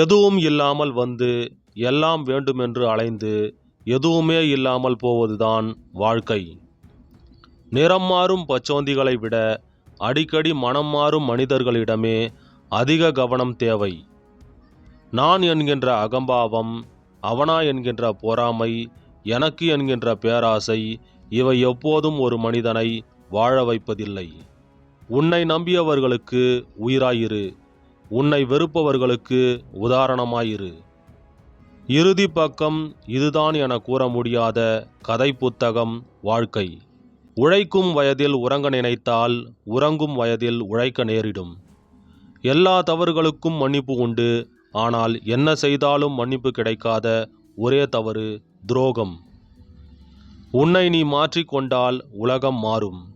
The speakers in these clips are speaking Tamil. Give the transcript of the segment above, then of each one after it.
எதுவும் இல்லாமல் வந்து எல்லாம் வேண்டுமென்று அலைந்து எதுவுமே இல்லாமல் போவதுதான் வாழ்க்கை. நிறம் மாறும் பச்சோந்திகளை விட அடிக்கடி மனம் மாறும் மனிதர்களிடமே அதிக கவனம் தேவை. நான் என்கின்ற அகம்பாவம் அவனா என்கின்ற பொறாமை எனக்கு என்கின்ற பேராசை இவை எப்போதும் ஒரு மனிதனை வாழ வைப்பதில்லை. உன்னை நம்பியவர்களுக்கு உயிராயிரு. உன்னை வெறுப்பவர்களுக்கு உதாரணமாயிரு. இறுதி பக்கம் இதுதான் என கூற முடியாத கதை புத்தகம் வாழ்க்கை. உழைக்கும் வயதில் உறங்க நினைத்தால் உறங்கும் வயதில் உழைக்க நேரிடும். எல்லா தவறுகளுக்கும் மன்னிப்பு உண்டு ஆனால் என்ன செய்தாலும் மன்னிப்பு கிடைக்காத ஒரே தவறு துரோகம். உன்னை நீ மாற்றிக்கொண்டால் உலகம் மாறும்.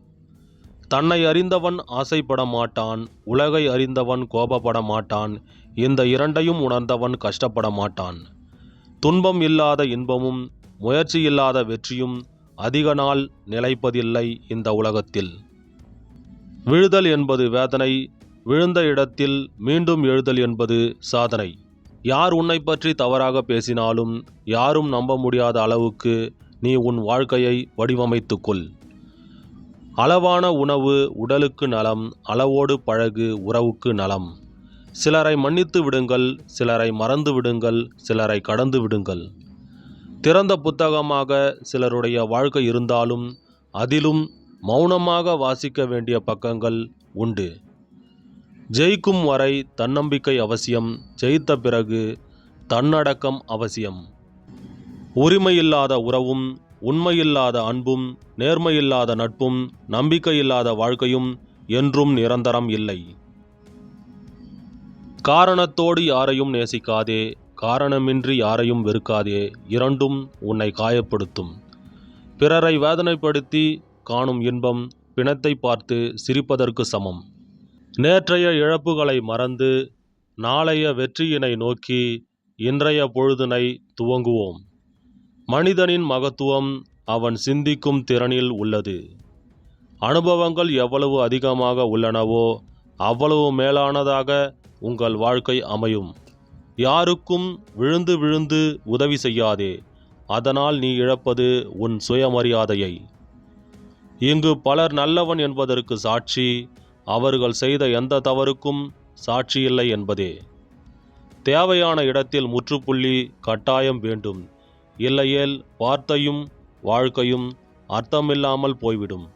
தன்னை அறிந்தவன் ஆசைப்பட மாட்டான் உலகை அறிந்தவன் கோபப்பட மாட்டான் இந்த இரண்டையும் உணர்ந்தவன் கஷ்டப்பட மாட்டான் துன்பம் இல்லாத இன்பமும் முயற்சி இல்லாத வெற்றியும் அதிக நாள் நிலைப்பதில்லை இந்த உலகத்தில். விழுதல் என்பது வேதனை விழுந்த இடத்தில் மீண்டும் எழுதல் என்பது சாதனை. யார் உன்னை பற்றி தவறாக பேசினாலும் யாரும் நம்ப முடியாத அளவுக்கு நீ உன் வாழ்க்கையை வடிவமைத்துக்கொள் அளவான உணவு உடலுக்கு நலம் அளவோடு பழகு உறவுக்கு நலம். சிலரை மன்னித்து விடுங்கள் சிலரை மறந்து விடுங்கள் சிலரை கடந்து விடுங்கள். திறந்த புத்தகமாக சிலருடைய வாழ்க்கை இருந்தாலும் அதிலும் மௌனமாக வாசிக்க வேண்டிய பக்கங்கள் உண்டு. ஜெயிக்கும் வரை தன்னம்பிக்கை அவசியம் ஜெயித்த பிறகு தன்னடக்கம் அவசியம். உரிமையில்லாத உறவும் உண்மையில்லாத அன்பும் நேர்மையில்லாத நட்பும் நம்பிக்கையில்லாத வாழ்க்கையும் என்றும் நிரந்தரம் இல்லை. காரணத்தோடு யாரையும் நேசிக்காதே காரணமின்றி யாரையும் வெறுக்காதே இரண்டும் உன்னை காயப்படுத்தும். பிறரை வேதனைப்படுத்தி காணும் இன்பம் பிணத்தை பார்த்து சிரிப்பதற்கு சமம். நேற்றைய இழப்புகளை மறந்து நாளைய வெற்றியினை நோக்கி இன்றைய பொழுதினை துவங்குவோம். மனிதனின் மகத்துவம் அவன் சிந்திக்கும் திறனில் உள்ளது. அனுபவங்கள் எவ்வளவு அதிகமாக உள்ளனவோ அவ்வளவு மேலானதாக உங்கள் வாழ்க்கை அமையும். யாருக்கும் விழுந்து விழுந்து உதவி செய்யாதே. அதனால் நீ இழப்பது உன் சுயமரியாதையை. இங்கு பலர் நல்லவன் என்பதற்கு சாட்சி அவர்கள் செய்த எந்த தவறுக்கும் சாட்சியில்லை என்பதே. தேவையான இடத்தில் முற்றுப்புள்ளி கட்டாயம் வேண்டும். இல்லையேல் வார்த்தையும் வாழ்க்கையும் அர்த்தமில்லாமல் போய்விடும்.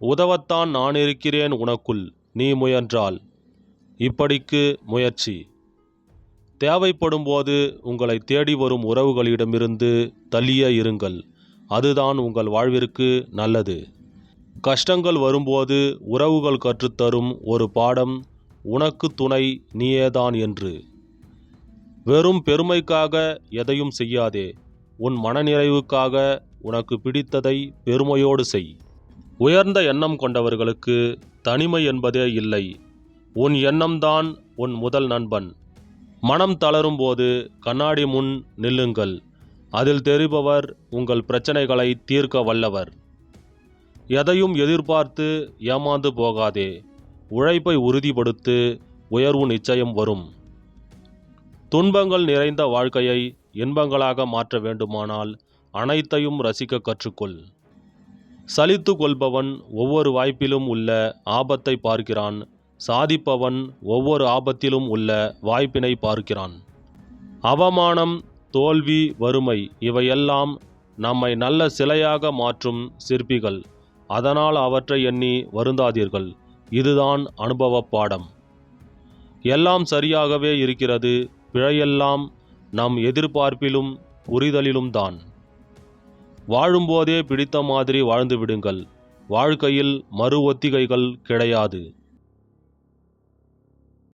உதவத்தான் நான் இருக்கிறேன் உனக்குள் நீ முயன்றால். இப்படிக்கு முயற்சி. தேவைப்படும்போது உங்களை தேடி வரும் உறவுகளிடமிருந்து தள்ளியே இருங்கள். அதுதான் உங்கள் வாழ்விற்கு நல்லது. கஷ்டங்கள் வரும்போது உறவுகள் கற்றுத்தரும் ஒரு பாடம் உனக்கு துணை நீயேதான் என்று. வெறும் பெருமைக்காக எதையும் செய்யாதே. உன் மனநிறைவுக்காக உனக்கு பிடித்ததை பெருமையோடு செய். உயர்ந்த எண்ணம் கொண்டவர்களுக்கு தனிமை என்பதே இல்லை. உன் எண்ணம்தான் உன் முதல் நண்பன். மனம் தளரும் போது கண்ணாடி முன் நில்லுங்கள். அதில் தெரிபவர் உங்கள் பிரச்சனைகளை தீர்க்க வல்லவர். எதையும் எதிர்பார்த்து ஏமாந்து போகாதே. உழைப்பை உறுதிப்படுத்து உயர்வு நிச்சயம் வரும். துன்பங்கள் நிறைந்த வாழ்க்கையை இன்பங்களாக மாற்ற வேண்டுமானால் அனைத்தையும் ரசிக்க கற்றுக்கொள். சலித்து கொள்பவன் ஒவ்வொரு வாய்ப்பிலும் உள்ள ஆபத்தை பார்க்கிறான். சாதிப்பவன் ஒவ்வொரு ஆபத்திலும் உள்ள வாய்ப்பினை பார்க்கிறான். அவமானம் தோல்வி வறுமை இவையெல்லாம் நம்மை நல்ல சிலையாக மாற்றும் சிற்பிகள். அதனால் அவற்றை எண்ணி வருந்தாதீர்கள். இதுதான் அனுபவ பாடம். எல்லாம் சரியாகவே இருக்கிறது. பிழையெல்லாம் நம் எதிர்பார்ப்பிலும் புரிதலிலும் தான் வாழும்போதே பிடித்த மாதிரி வாழ்ந்து விடுங்கள். வாழ்க்கையில் மறு ஒத்திகைகள் கிடையாது.